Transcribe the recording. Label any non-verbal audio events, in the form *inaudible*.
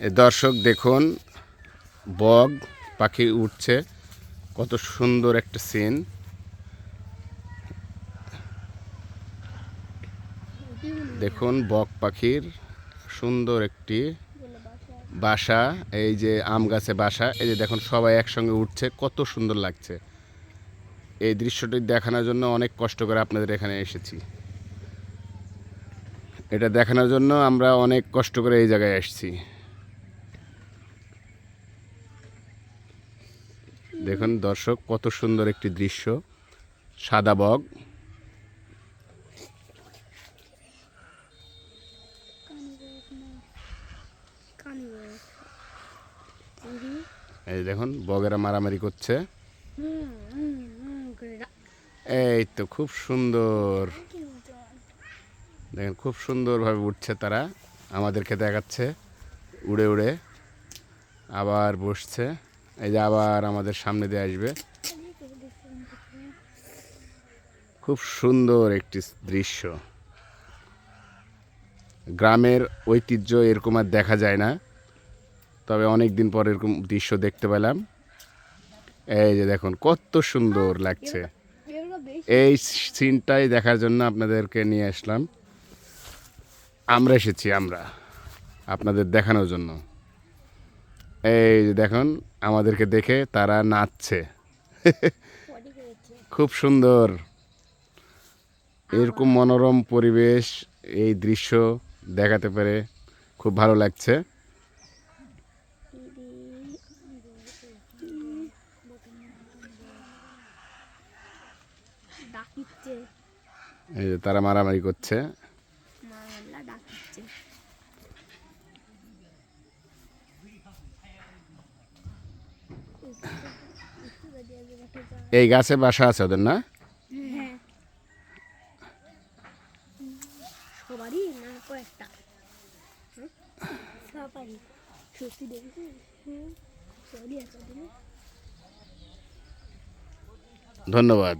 এ দর্শক দেখুন, বগ, পাখি উঠছে, কত সুন্দর একটা সিন দেখুন বক পাখির সুন্দর একটি বাসা, এই যে আম গাছে বাসা, এই যে দেখুন সবাই একসঙ্গে উঠছে, কত সুন্দর লাগছে। এই দৃশ্যটি দেখানোর জন্য অনেক কষ্ট করে আপনাদের এখানে এসেছি। এটা দেখানোর জন্য আমরা অনেক কষ্ট করে এই জায়গায় এসেছি। দেখুন দর্শক, কত সুন্দর একটি দৃশ্য। সাদা বগ। এই দেখুন, বগেরা মারামারি করছে। এই তো খুব সুন্দর। দেখেন, খুব সুন্দরভাবে উঠছে তারা। আমাদেরকে দেখাচ্ছে। উড়ে উড়ে আবার বসছে। এই যে আবার আমাদের সামনে দিয়ে আসবে। খুব সুন্দর একটি দৃশ্য। গ্রামের ঐতিহ্য এরকম আর দেখা যায় না। তবে অনেক দিন পর এরকম দৃশ্য দেখতে পেলাম। এই যে দেখুন, কত সুন্দর লাগছে। এই সিনটাই দেখার জন্য আপনাদেরকে নিয়ে আসলাম। আমরা এসেছি, আমরা। আপনাদের দেখানোর জন্য। এই যে দেখুন আমাদেরকে দেখে তারা নাচছে। *laughs* খুব সুন্দর। এরকম মনোরম পরিবেশ এই দৃশ্য দেখাতে পেরে খুব ভালো লাগছে। এই যে তারা মারামারি করছে। দেখেছিস গাছে বাসা আছে ওদের না? ধন্যবাদ।